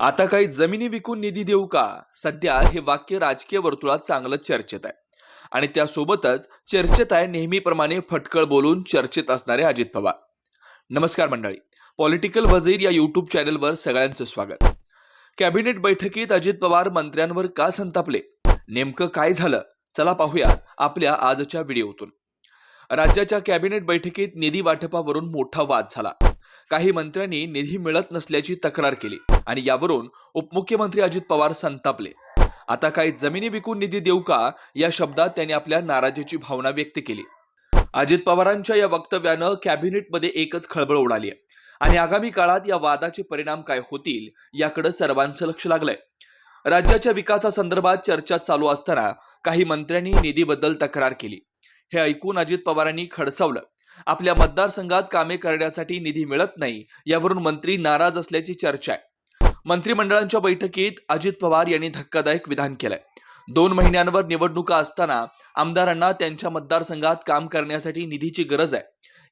आता काही जमिनी विकून निधी देऊ का? सध्या हे वाक्य राजकीय वर्तुळात चांगलं चर्चेत आहे. आणि त्यासोबतच चर्चेत आहे नेहमीप्रमाणे फटकळ बोलून चर्चेत असणारे अजित पवार. नमस्कार मंडळी. पॉलिटिकल वजीर या युट्यूब चॅनलवर सगळ्यांचं स्वागत. कॅबिनेट बैठकीत अजित पवार मंत्र्यांवर का संतापले? नेमकं काय झालं? चला पाहूयात आपल्या आजच्या व्हिडिओतून. राज्याच्या कॅबिनेट बैठकीत निधी वाटपावरून मोठा वाद झाला. काही मंत्र्यांनी निधी मिळत नसल्याची तक्रार केली. आणि यावरून उपमुख्यमंत्री अजित पवार संतापले. आता काही जमिनी विकून निधी देऊ का या शब्दात त्यांनी आपल्या नाराजीची भावना व्यक्त केली. अजित पवारांच्या या वक्तव्यानं कॅबिनेटमध्ये एकच खळबळ उडाली आहे. आणि आगामी काळात या वादाचे परिणाम काय होतील याकडे सर्वांचं लक्ष लागलंय. राज्याच्या विकासासंदर्भात चर्चा चालू असताना काही मंत्र्यांनी निधीबद्दल तक्रार केली. हे ऐकून अजित पवारांनी खडसावलं. आपल्या मतदारसंघात कामे करण्यासाठी निधी मिळत नाही यावरून मंत्री नाराज असल्याची चर्चा आहे. मंत्रिमंडळांच्या बैठकीत अजित पवार यांनी धक्कादायक विधान केलंय. दोन महिन्यांवर निवडणुका असताना आमदारांना त्यांच्या मतदारसंघात काम करण्यासाठी निधीची गरज आहे.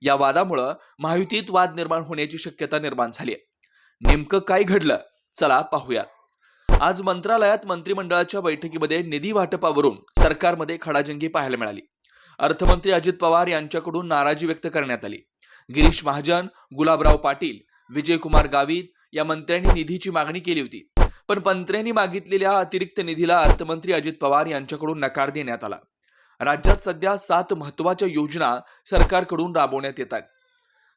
या वादामुळं महायुतीत वाद निर्माण होण्याची शक्यता निर्माण झाली आहे नेमकं काय घडलं? चला पाहूया आज मंत्रालयात मंत्रिमंडळाच्या बैठकीमध्ये निधी वाटपावरून सरकारमध्ये खडाजंगी पाहायला मिळाली. अर्थमंत्री अजित पवार यांच्याकडून नाराजी व्यक्त करण्यात आली. गिरीश महाजन गुलाबराव पाटील विजयकुमार गावित या मंत्र्यांनी निधीची मागणी केली होती. पण मंत्र्यांनी मागितलेल्या अतिरिक्त निधीला अर्थमंत्री अजित पवार यांच्याकडून नकार देण्यात आला. राज्यात सध्या सात महत्त्वाच्या योजना सरकारकडून राबवण्यात येत आहेत.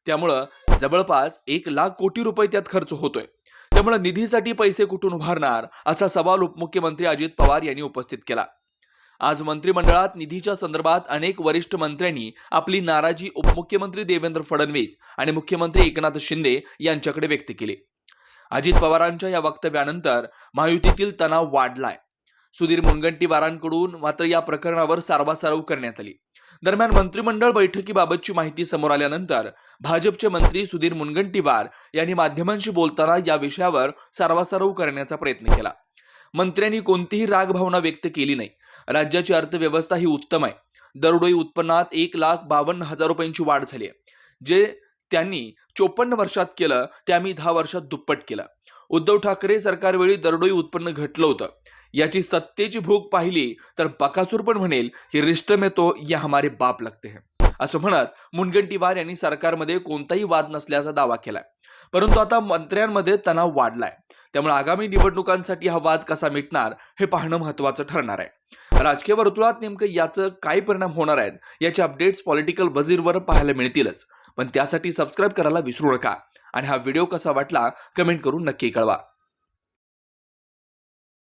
त्यामुळं जवळपास एक लाख कोटी रुपये त्यात खर्च होतोय. त्यामुळे निधीसाठी पैसे कुठून उभारणार असा सवाल उपमुख्यमंत्री अजित पवार यांनी उपस्थित केला. आज मंत्रिमंडळात निधीच्या संदर्भात अनेक वरिष्ठ मंत्र्यांनी आपली नाराजी उपमुख्यमंत्री देवेंद्र फडणवीस आणि मुख्यमंत्री एकनाथ शिंदे यांच्याकडे व्यक्त केली. अजित पवारांच्या या वक्तव्यानंतर महायुतीतील तणाव वाढलाय. सुधीर मुनगंटीवारांकडून मात्र या प्रकरणावर सारवासारव करण्यात आली. दरम्यान मंत्रिमंडळ बैठकीबाबतची माहिती समोर आल्यानंतर भाजपचे मंत्री सुधीर मुनगंटीवार यांनी माध्यमांशी बोलताना या विषयावर सारवासारव करण्याचा प्रयत्न केला. मंत्र्यांनी कोणतीही रागभावना व्यक्त केली नाही. राज्याची अर्थव्यवस्था ही उत्तम आहे. दरडोई उत्पन्नात एक लाख बावन्न हजार रुपयांची वाढ झाली आहे. जे त्यांनी चोपन्न वर्षात केलं ते आम्ही दहा वर्षात दुप्पट केलं. उद्धव ठाकरे सरकारवेळी दरडोई उत्पन्न घटलं होतं. याची सत्तेची भूक पाहिली तर बकासूर पण म्हणेल की रिश्त में तो या हमारे बाप लगते हैं. असं म्हणत मुनगंटीवार यांनी सरकारमध्ये कोणताही वाद नसल्याचा दावा केलाय. परंतु आता मंत्र्यांमध्ये तणाव वाढलाय. त्यामुळे आगामी निवडणुकांसाठी हा वाद कसा मिटणार हे पाहणं महत्वाचं ठरणार आहे. राजकीय वर्तुळात नेमकं याचं काय परिणाम होणार आहेत याचे अपडेट्स पॉलिटिकल वजीरवर पाहायला मिळतीलच. पण त्यासाठी सबस्क्राईब करायला विसरू नका. आणि हा व्हिडिओ कसा वाटला कमेंट करून नक्की कळवा.